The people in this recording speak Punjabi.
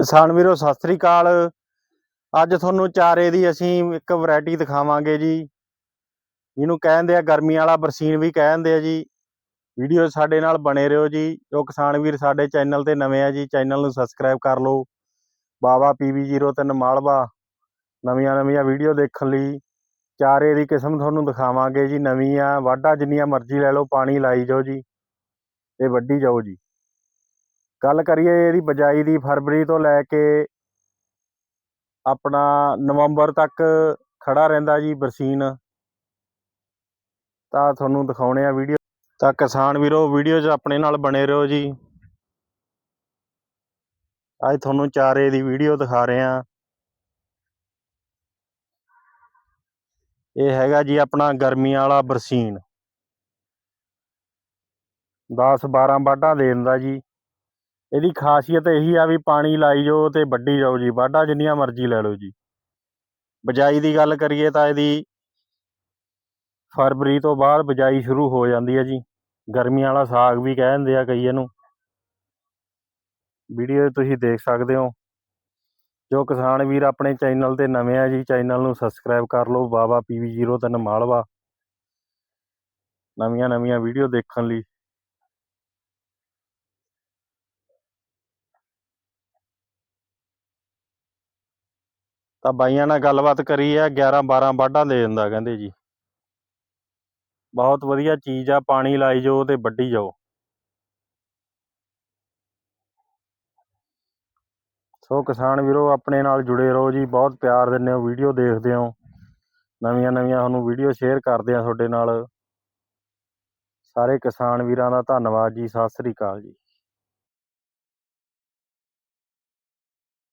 ਕਿਸਾਨ ਵੀਰੋ, ਸਤਿ ਸ੍ਰੀ ਅਕਾਲ। ਅੱਜ ਤੁਹਾਨੂੰ ਚਾਰੇ ਦੀ ਅਸੀਂ ਇੱਕ ਵੈਰਾਈਟੀ ਦਿਖਾਵਾਂਗੇ ਜੀ। ਜਿਹਨੂੰ ਕਹਿੰਦੇ ਆ ਗਰਮੀ ਵਾਲਾ ਬਰਸੀਨ ਵੀ ਕਹਿੰਦੇ ਆ ਜੀ। ਵੀਡੀਓ ਸਾਡੇ ਨਾਲ ਬਣੇ ਰਹੋ ਜੀ। ਜੋ ਕਿਸਾਨ ਵੀਰ ਸਾਡੇ ਚੈਨਲ ਤੇ ਨਵੇਂ ਆ ਜੀ, ਚੈਨਲ ਨੂੰ ਸਬਸਕ੍ਰਾਈਬ ਕਰ ਲਓ। ਬਾਵਾ PB03 ਮਾਲਵਾ। ਨਵੀਆਂ ਨਵੀਆਂ ਵੀਡੀਓ ਦੇਖਣ ਲਈ ਚਾਰੇ ਦੀ ਕਿਸਮ ਤੁਹਾਨੂੰ ਦਿਖਾਵਾਂਗੇ ਜੀ। ਨਵੀਂ ਆ ਵਾਢਾ ਜਿੰਨੀਆਂ ਮਰਜ਼ੀ ਲੈ ਲਓ, ਪਾਣੀ ਲਾਈ ਜਾਓ ਜੀ। ਤੇ ਵੱਢੀ ਜਾਓ ਜੀ। ਗੱਲ ਕਰੀਏ ਇਹਦੀ ਬਜਾਈ ਦੀ ਫਰਵਰੀ ਤੋਂ ਲੈ ਕੇ ਆਪਣਾ ਨਵੰਬਰ ਤੱਕ ਖੜਾ ਰਹਿੰਦਾ ਜੀ ਬਰਸੀਨ। ਤਾਂ ਤੁਹਾਨੂੰ ਦਿਖਾਉਣੇ ਆ ਵੀਡੀਓ। ਤਾਂ ਕਿਸਾਨ ਵੀਰੋ, ਵੀਡੀਓ 'ਚ ਆਪਣੇ ਨਾਲ ਬਣੇ ਰਹੋ ਜੀ। ਅੱਜ ਤੁਹਾਨੂੰ ਚਾਰੇ ਦੀ ਵੀਡੀਓ ਦਿਖਾ ਰਹੇ ਆ ਇਹ ਹੈਗਾ ਜੀ ਆਪਣਾ ਗਰਮੀਆਂ ਵਾਲਾ ਬਰਸੀਨ। 10 12 ਵਾਢਾਂ ਦੇ ਦਿੰਦਾ ਜੀ। ਇਹਦੀ ਖਾਸੀਅਤ ਇਹੀ ਆ ਵੀ ਪਾਣੀ ਲਾਈ ਜਾਓ ਤੇ ਵੱਢੀ ਜਾਓ ਜੀ, ਵਾਢਾ ਜਿੰਨੀਆਂ ਮਰਜ਼ੀ ਲੈ ਲਓ ਜੀ। ਬਜਾਈ ਦੀ ਗੱਲ ਕਰੀਏ ਤਾਂ ਇਹਦੀ ਫਰਵਰੀ ਤੋਂ ਬਾਅਦ ਬਜਾਈ ਸ਼ੁਰੂ ਹੋ ਜਾਂਦੀ ਹੈ ਜੀ। ਗਰਮੀ ਵਾਲਾ ਸਾਗ ਵੀ ਕਹਿ ਦਿੰਦੇ ਆ ਕਈ ਇਹਨੂੰ ਵੀਡੀਓ ਤੁਸੀਂ ਦੇਖ ਸਕਦੇ ਹੋ। ਜੋ ਕਿਸਾਨ ਵੀਰ ਆਪਣੇ ਚੈਨਲ ਤੇ ਨਵੇਂ ਆ ਜੀ, ਚੈਨਲ ਨੂੰ ਸਬਸਕ੍ਰਾਈਬ ਕਰ ਲਓ, ਬਾਬਾ PB03 ਮਾਲਵਾ। ਨਵੀਆਂ ਨਵੀਆਂ ਵੀਡੀਓ ਦੇਖਣ ਲਈ। ਤਾਂ ਬਾਈਆਂ ਨਾਲ ਗੱਲਬਾਤ ਕਰੀ ਆ 11 12 ਵਾਢਾਂ ਦੇ ਦਿੰਦਾ ਕਹਿੰਦੇ ਜੀ। ਬਹੁਤ ਵਧੀਆ ਚੀਜ਼ ਆ, ਪਾਣੀ ਲਾਈ ਜਾਓ ਤੇ ਵੱਢੀ ਜਾਓ। ਸੋ ਕਿਸਾਨ ਵੀਰੋ, ਆਪਣੇ ਨਾਲ ਜੁੜੇ ਰਹੋ ਜੀ, ਬਹੁਤ ਪਿਆਰ ਦਿੰਦੇ ਹੋ, ਵੀਡੀਓ ਦੇਖਦੇ ਹੋ। ਨਵੀਆਂ ਨਵੀਆਂ ਤੁਹਾਨੂੰ ਵੀਡੀਓ ਸ਼ੇਅਰ ਕਰਦੇ ਆ ਤੁਹਾਡੇ ਨਾਲ। ਸਾਰੇ ਕਿਸਾਨ ਵੀਰਾਂ ਦਾ ਧੰਨਵਾਦ ਜੀ, ਸਤਿ ਸ੍ਰੀ ਅਕਾਲ ਜੀ।